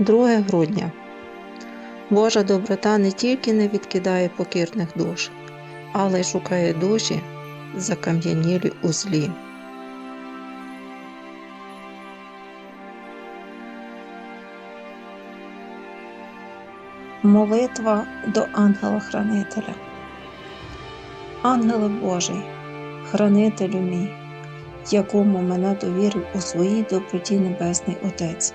2 грудня. Божа доброта не тільки не відкидає покірних душ, але й шукає душі, закам'янілі у злі. Молитва до ангела-хранителя. Ангеле Божий, хранителю мій, якому мене довірив у своїй доброті Небесний Отець.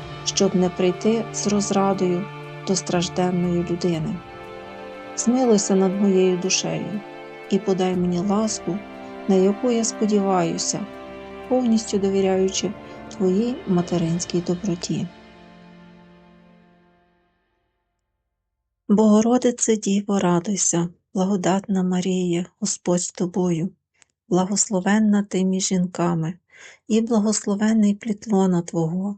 щоб не прийти з розрадою до стражденної людини. Змилуйся над моєю душею і подай мені ласку, на яку я сподіваюся, повністю довіряючи Твоїй материнській доброті. Богородице Діво, радуйся, благодатна Марія, Господь з тобою, благословенна ти між жінками, і благословенний плід лона Твого,